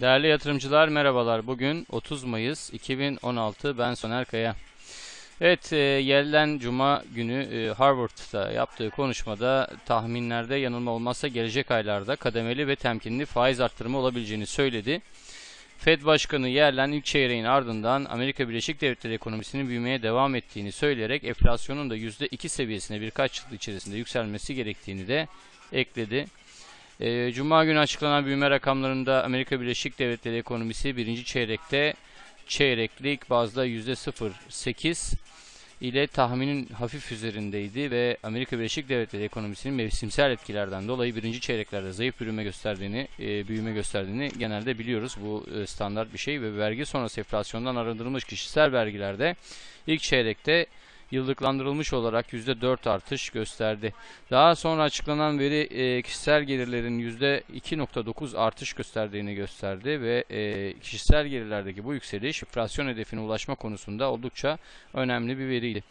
Değerli yatırımcılar merhabalar. Bugün 30 Mayıs 2016 ben Soner Kaya. Evet, e, Yellen Cuma günü e, Harvard'da yaptığı konuşmada tahminlerde yanılma olmazsa gelecek aylarda kademeli ve temkinli faiz arttırımı olabileceğini söyledi. Fed Başkanı Yellen ilk çeyreğin ardından Amerika Birleşik Devletleri ekonomisinin büyümeye devam ettiğini söyleyerek enflasyonun da %2 seviyesine birkaç yıl içerisinde yükselmesi gerektiğini de ekledi. E, Cuma günü açıklanan büyüme rakamlarında Amerika Birleşik Devletleri ekonomisi birinci çeyrekte çeyreklik bazda %0.8 ile tahminin hafif üzerindeydi ve Amerika Birleşik Devletleri ekonomisinin mevsimsel etkilerden dolayı birinci çeyreklerde zayıf büyüme gösterdiğini, e, büyüme gösterdiğini genelde biliyoruz. Bu e, standart bir şey ve vergi sonrası enflasyondan arındırılmış kişisel vergilerde ilk çeyrekte yıllıklandırılmış olarak %4 artış gösterdi. Daha sonra açıklanan veri e, kişisel gelirlerin %2.9 artış gösterdiğini gösterdi ve e, kişisel gelirlerdeki bu yükseliş enflasyon hedefine ulaşma konusunda oldukça önemli bir veriydi.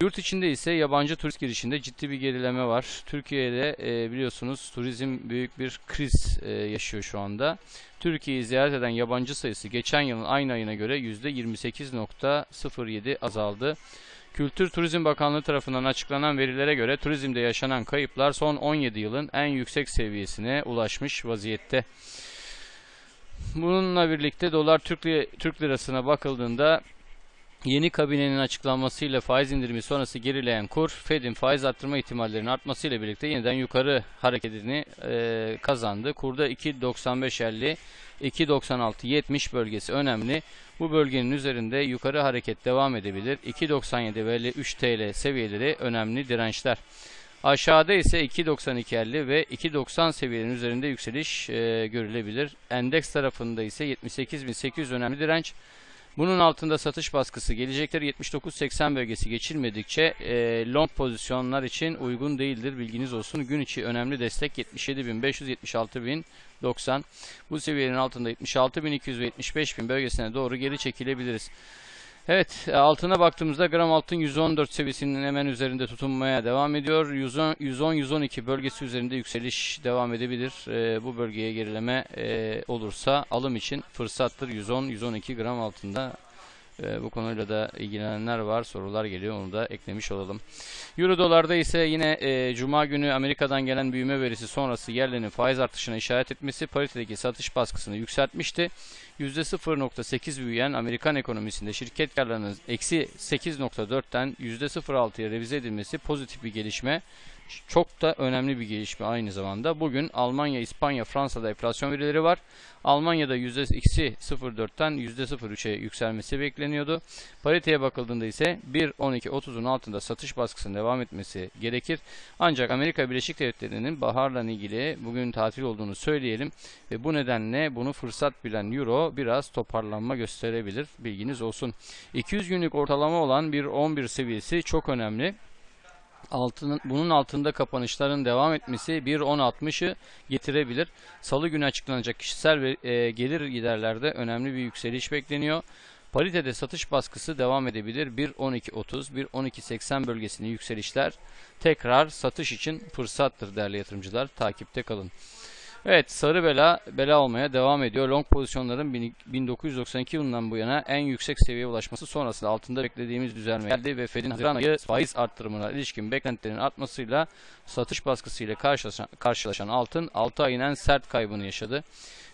Yurt içinde ise yabancı turist girişinde ciddi bir gerileme var. Türkiye'de e, biliyorsunuz turizm büyük bir kriz e, yaşıyor şu anda. Türkiye'yi ziyaret eden yabancı sayısı geçen yılın aynı ayına göre %28.07 azaldı. Kültür Turizm Bakanlığı tarafından açıklanan verilere göre turizmde yaşanan kayıplar son 17 yılın en yüksek seviyesine ulaşmış vaziyette. Bununla birlikte dolar Türk, li- Türk lirasına bakıldığında yeni kabinenin açıklanmasıyla faiz indirimi sonrası gerileyen kur, Fed'in faiz arttırma ihtimallerinin artmasıyla birlikte yeniden yukarı hareketini e, kazandı. Kurda 2.95.50 2.96-70 bölgesi önemli. Bu bölgenin üzerinde yukarı hareket devam edebilir. 2.97 ve 3 TL seviyeleri önemli dirençler. Aşağıda ise 2.92.50 ve 2.90 seviyenin üzerinde yükseliş e, görülebilir. Endeks tarafında ise 78.800 önemli direnç. Bunun altında satış baskısı gelecektir. 79.80 bölgesi geçilmedikçe e, long pozisyonlar için uygun değildir. Bilginiz olsun. Gün içi önemli destek 77.500 76.090. Bu seviyenin altında 76.200 ve 75.000 bölgesine doğru geri çekilebiliriz. Evet, e, altına baktığımızda gram altın 114 seviyesinin hemen üzerinde tutunmaya devam ediyor. 110-112 bölgesi üzerinde yükseliş devam edebilir. E, bu bölgeye gerileme e, olursa alım için fırsattır. 110-112 gram altında e, bu konuyla da ilgilenenler var. Sorular geliyor. Onu da eklemiş olalım. Euro dolarda ise yine e, Cuma günü Amerika'dan gelen büyüme verisi sonrası yerlerin faiz artışına işaret etmesi paritedeki satış baskısını yükseltmişti. %0.8 büyüyen Amerikan ekonomisinde şirket karlarının eksi 8.4'ten %0.6'ya revize edilmesi pozitif bir gelişme. Çok da önemli bir gelişme aynı zamanda. Bugün Almanya, İspanya, Fransa'da enflasyon verileri var. Almanya'da %0.4'ten %0.3'e yükselmesi bekleniyordu. Pariteye bakıldığında ise 1.12.30'un altında satış baskısının devam etmesi gerekir. Ancak Amerika Birleşik Devletleri'nin baharla ilgili bugün tatil olduğunu söyleyelim ve bu nedenle bunu fırsat bilen Euro biraz toparlanma gösterebilir. Bilginiz olsun. 200 günlük ortalama olan bir 11 seviyesi çok önemli altının, bunun altında kapanışların devam etmesi 1.10.60'ı getirebilir. Salı günü açıklanacak kişisel ve e, gelir giderlerde önemli bir yükseliş bekleniyor. Paritede satış baskısı devam edebilir. 1.12.30, 1.12.80 bölgesinde yükselişler tekrar satış için fırsattır değerli yatırımcılar. Takipte kalın. Evet sarı bela bela olmaya devam ediyor. Long pozisyonların 1992 yılından bu yana en yüksek seviyeye ulaşması sonrasında altında beklediğimiz düzelme geldi ve Fed'in Haziran ayı faiz arttırımına ilişkin beklentilerin artmasıyla satış baskısıyla karşılaşan, karşılaşan altın 6 ayın en sert kaybını yaşadı.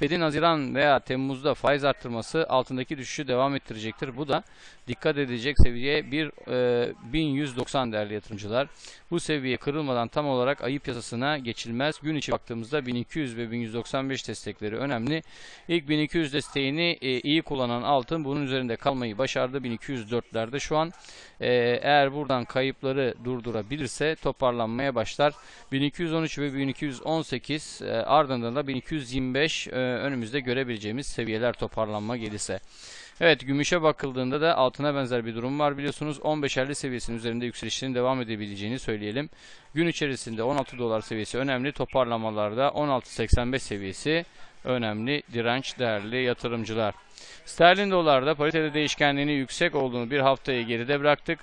Fed'in Haziran veya Temmuz'da faiz arttırması altındaki düşüşü devam ettirecektir. Bu da dikkat edilecek seviye 1 e, 1190 değerli yatırımcılar. Bu seviye kırılmadan tam olarak ayı piyasasına geçilmez. Gün içi baktığımızda 1200 ve 1195 destekleri önemli. İlk 1200 desteğini e, iyi kullanan altın bunun üzerinde kalmayı başardı. 1204'lerde şu an e, eğer buradan kayıpları durdurabilirse toparlanmaya başlar. 1213 ve 1218 e, ardından da 1225 e, önümüzde görebileceğimiz seviyeler toparlanma gelirse. Evet gümüşe bakıldığında da altına benzer bir durum var biliyorsunuz 15.50 seviyesinin üzerinde yükselişlerin devam edebileceğini söyleyelim. Gün içerisinde 16 dolar seviyesi önemli toparlamalarda 16.85 seviyesi önemli direnç değerli yatırımcılar. Sterlin dolarda paritede değişkenliğini yüksek olduğunu bir haftayı geride bıraktık.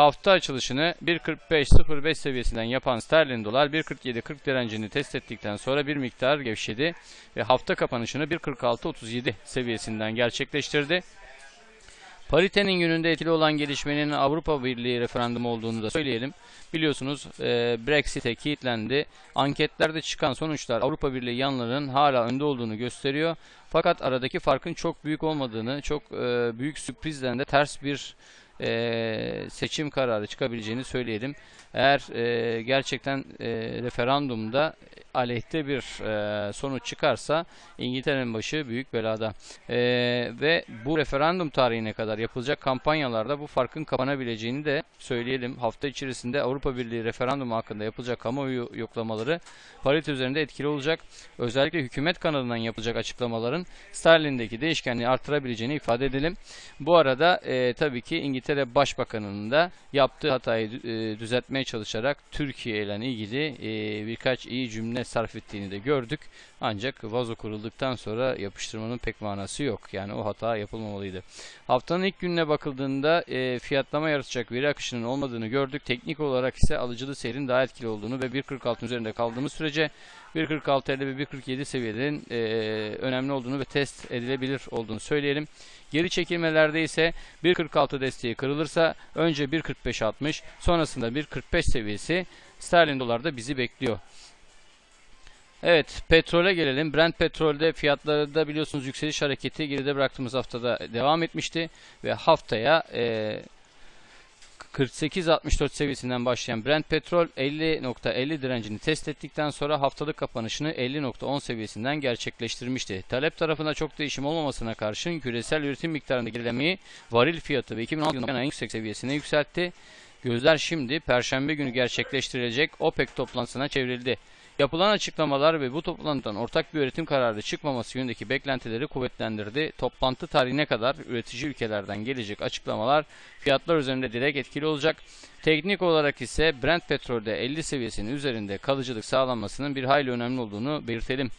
Hafta açılışını 1.45.05 seviyesinden yapan sterlin dolar 1.47.40 direncini test ettikten sonra bir miktar gevşedi ve hafta kapanışını 1.46.37 seviyesinden gerçekleştirdi. Paritenin yönünde etkili olan gelişmenin Avrupa Birliği referandumu olduğunu da söyleyelim. Biliyorsunuz e, Brexit'e kilitlendi. Anketlerde çıkan sonuçlar Avrupa Birliği yanlarının hala önde olduğunu gösteriyor. Fakat aradaki farkın çok büyük olmadığını, çok e, büyük sürprizden de ters bir e, seçim kararı çıkabileceğini söyleyelim. Eğer e, gerçekten e, referandumda aleyhte bir e, sonuç çıkarsa İngiltere'nin başı büyük belada. E, ve bu referandum tarihine kadar yapılacak kampanyalarda bu farkın kapanabileceğini de söyleyelim. Hafta içerisinde Avrupa Birliği referandumu hakkında yapılacak kamuoyu yoklamaları parite üzerinde etkili olacak. Özellikle hükümet kanalından yapılacak açıklamaların sterlindeki değişkenliği artırabileceğini ifade edelim. Bu arada e, tabii ki İngiltere Başbakanı'nın da yaptığı hatayı e, düzeltmeye çalışarak Türkiye ile ilgili e, birkaç iyi cümle sarf ettiğini de gördük. Ancak vazo kuruldıktan sonra yapıştırmanın pek manası yok. Yani o hata yapılmamalıydı. Haftanın ilk gününe bakıldığında e, fiyatlama yaratacak veri akışının olmadığını gördük. Teknik olarak ise alıcılı seyrin daha etkili olduğunu ve 1.46'ın üzerinde kaldığımız sürece 1.46 ve 1.47 seviyelerin e, önemli olduğunu ve test edilebilir olduğunu söyleyelim. Geri çekilmelerde ise 1.46 desteği kırılırsa önce 1.45-60 sonrasında 1.45 seviyesi sterlin dolarda bizi bekliyor. Evet petrole gelelim. Brent petrolde fiyatlarda biliyorsunuz yükseliş hareketi geride bıraktığımız haftada devam etmişti. Ve haftaya e, 48.64 seviyesinden başlayan Brent petrol 50.50 direncini test ettikten sonra haftalık kapanışını 50.10 seviyesinden gerçekleştirmişti. Talep tarafında çok değişim olmamasına karşın küresel üretim miktarında gerilemeyi varil fiyatı ve 2016 yılının en yüksek seviyesine yükseltti. Gözler şimdi Perşembe günü gerçekleştirilecek OPEC toplantısına çevrildi. Yapılan açıklamalar ve bu toplantıdan ortak bir üretim kararı çıkmaması yönündeki beklentileri kuvvetlendirdi. Toplantı tarihine kadar üretici ülkelerden gelecek açıklamalar fiyatlar üzerinde direkt etkili olacak. Teknik olarak ise Brent petrolde 50 seviyesinin üzerinde kalıcılık sağlanmasının bir hayli önemli olduğunu belirtelim.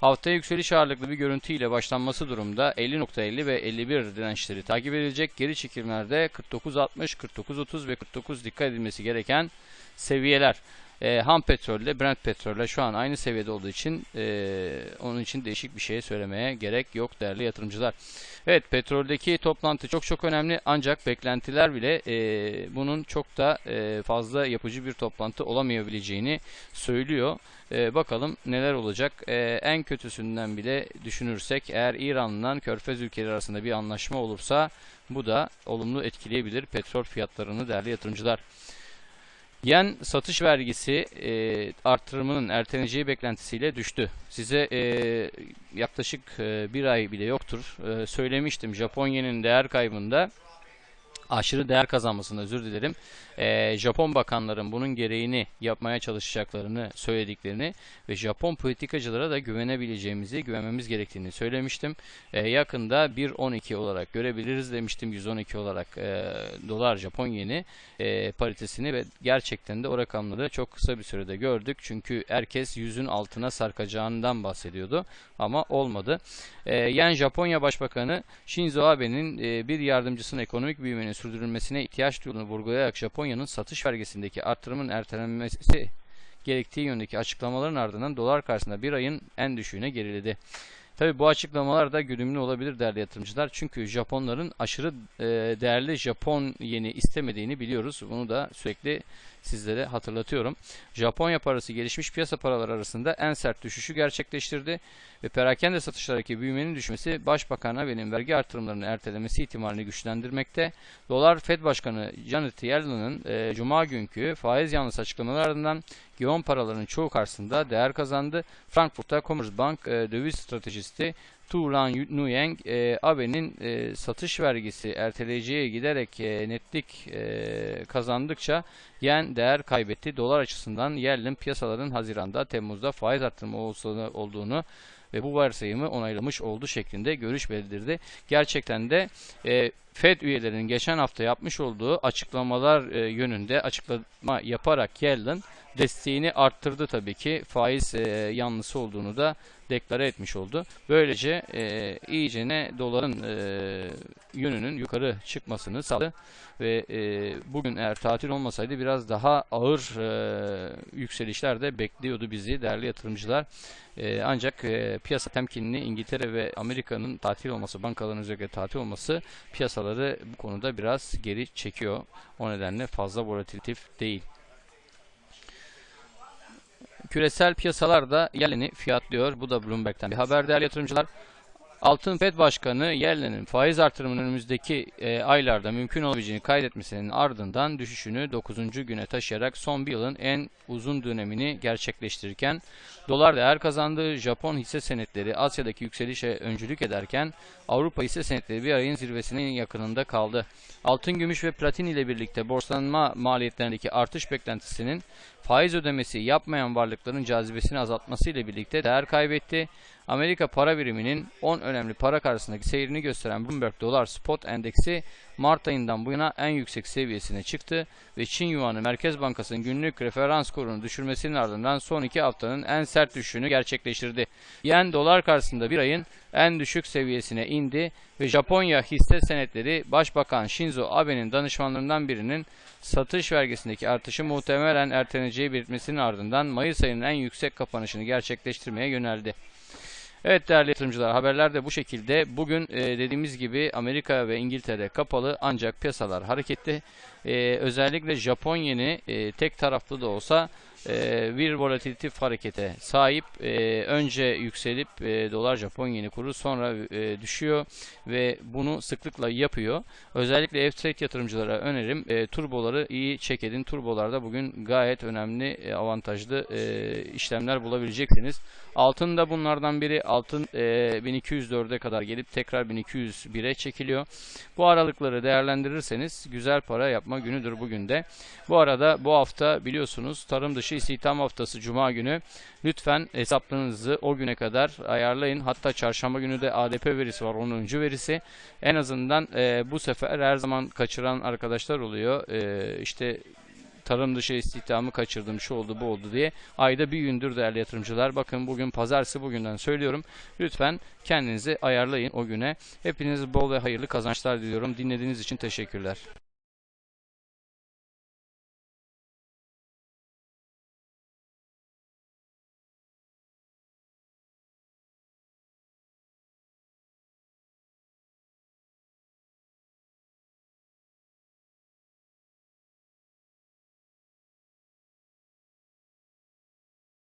Haftaya yükseliş ağırlıklı bir görüntüyle başlanması durumda 50.50 ve 51 dirençleri takip edilecek. Geri çekimlerde 49.60, 49.30 ve 49 dikkat edilmesi gereken seviyeler. E, ham petrolle Brent petrolle şu an aynı seviyede olduğu için e, onun için değişik bir şey söylemeye gerek yok değerli yatırımcılar. Evet petroldeki toplantı çok çok önemli ancak beklentiler bile e, bunun çok da e, fazla yapıcı bir toplantı olamayabileceğini söylüyor. E, bakalım neler olacak. E, en kötüsünden bile düşünürsek eğer İran'la Körfez ülkeleri arasında bir anlaşma olursa bu da olumlu etkileyebilir petrol fiyatlarını değerli yatırımcılar. Yen satış vergisi e, artırımının erteleneceği beklentisiyle düştü. Size e, yaklaşık e, bir ay bile yoktur e, söylemiştim Japonya'nın değer kaybında aşırı değer kazanmasını özür dilerim. Ee, Japon bakanların bunun gereğini yapmaya çalışacaklarını söylediklerini ve Japon politikacılara da güvenebileceğimizi, güvenmemiz gerektiğini söylemiştim. Ee, yakında 1.12 olarak görebiliriz demiştim. 112 olarak e, dolar Japon yeni e, paritesini ve gerçekten de o rakamları çok kısa bir sürede gördük. Çünkü herkes yüzün altına sarkacağından bahsediyordu ama olmadı. E, Yen Japonya Başbakanı Shinzo Abe'nin e, bir yardımcısının ekonomik büyümenin sürdürülmesine ihtiyaç duyduğunu vurgulayarak Japonya'nın satış vergisindeki artırımın ertelenmesi gerektiği yönündeki açıklamaların ardından dolar karşısında bir ayın en düşüğüne geriledi. Tabi bu açıklamalar da güdümlü olabilir değerli yatırımcılar. Çünkü Japonların aşırı e, değerli Japon yeni istemediğini biliyoruz. Bunu da sürekli sizlere hatırlatıyorum. Japonya parası gelişmiş piyasa paraları arasında en sert düşüşü gerçekleştirdi ve perakende satışlardaki büyümenin düşmesi Başbakan Abe'nin vergi artırımlarını ertelemesi ihtimalini güçlendirmekte. Dolar Fed Başkanı Janet Yellen'ın e, Cuma günkü faiz yanlısı açıklamalarından yoğun paraların çoğu karşısında değer kazandı. Frankfurt'ta Commerzbank e, döviz stratejisti Tu Ran Nuyeng e, Abe'nin e, satış vergisi erteleyeceği giderek e, netlik e, kazandıkça yen değer kaybetti. Dolar açısından yerlin piyasaların Haziran'da Temmuz'da faiz arttırma olduğunu ve bu varsayımı onaylamış oldu şeklinde görüş bildirdi. Gerçekten de e, Fed üyelerinin geçen hafta yapmış olduğu açıklamalar e, yönünde açıklama yaparak Yellen desteğini arttırdı tabii ki faiz e, yanlısı olduğunu da deklare etmiş oldu. Böylece e, iyicene doların e, yönünün yukarı çıkmasını sağladı ve e, bugün eğer tatil olmasaydı biraz daha ağır e, yükselişler de bekliyordu bizi değerli yatırımcılar. E, ancak e, piyasa temkinli İngiltere ve Amerika'nın tatil olması, bankaların özellikle tatil olması piyasaları bu konuda biraz geri çekiyor. O nedenle fazla volatilif değil. Küresel piyasalar da Yellen'i fiyatlıyor. Bu da Bloomberg'ten bir haber değerli yatırımcılar. Altın Fed Başkanı Yellen'in faiz artırımının önümüzdeki e, aylarda mümkün olabileceğini kaydetmesinin ardından düşüşünü 9. güne taşıyarak son bir yılın en uzun dönemini gerçekleştirirken dolar değer kazandı. Japon hisse senetleri Asya'daki yükselişe öncülük ederken Avrupa hisse senetleri bir ayın zirvesinin yakınında kaldı. Altın, gümüş ve platin ile birlikte borsalanma maliyetlerindeki artış beklentisinin faiz ödemesi yapmayan varlıkların cazibesini azaltması ile birlikte değer kaybetti. Amerika para biriminin 10 önemli para karşısındaki seyrini gösteren Bloomberg Dolar Spot Endeksi Mart ayından bu yana en yüksek seviyesine çıktı ve Çin Yuanı Merkez Bankası'nın günlük referans kurunu düşürmesinin ardından son iki haftanın en sert düşüşünü gerçekleştirdi. Yen dolar karşısında bir ayın en düşük seviyesine indi ve Japonya hisse senetleri Başbakan Shinzo Abe'nin danışmanlarından birinin satış vergisindeki artışı muhtemelen erteleneceği belirtmesinin ardından Mayıs ayının en yüksek kapanışını gerçekleştirmeye yöneldi. Evet değerli yatırımcılar haberler de bu şekilde. Bugün e, dediğimiz gibi Amerika ve İngiltere kapalı ancak piyasalar hareketli. E, özellikle Japon e, tek taraflı da olsa e, bir volatilitif harekete sahip. E, önce yükselip e, dolar Japon yeni kuru sonra e, düşüyor ve bunu sıklıkla yapıyor. Özellikle F-Trade yatırımcılara önerim e, turboları iyi check edin. Turbolarda bugün gayet önemli e, avantajlı e, işlemler bulabileceksiniz. Altın da bunlardan biri. Altın e, 1204'e kadar gelip tekrar 1201'e çekiliyor. Bu aralıkları değerlendirirseniz güzel para yapma günüdür bugün de. Bu arada bu hafta biliyorsunuz tarım dışı istihdam haftası Cuma günü. Lütfen hesaplarınızı o güne kadar ayarlayın. Hatta çarşamba günü de ADP verisi var 10. verisi. En azından e, bu sefer her zaman kaçıran arkadaşlar oluyor. E, işte tarım dışı istihdamı kaçırdım şu oldu bu oldu diye ayda bir gündür değerli yatırımcılar bakın bugün pazarsı bugünden söylüyorum lütfen kendinizi ayarlayın o güne hepinize bol ve hayırlı kazançlar diliyorum dinlediğiniz için teşekkürler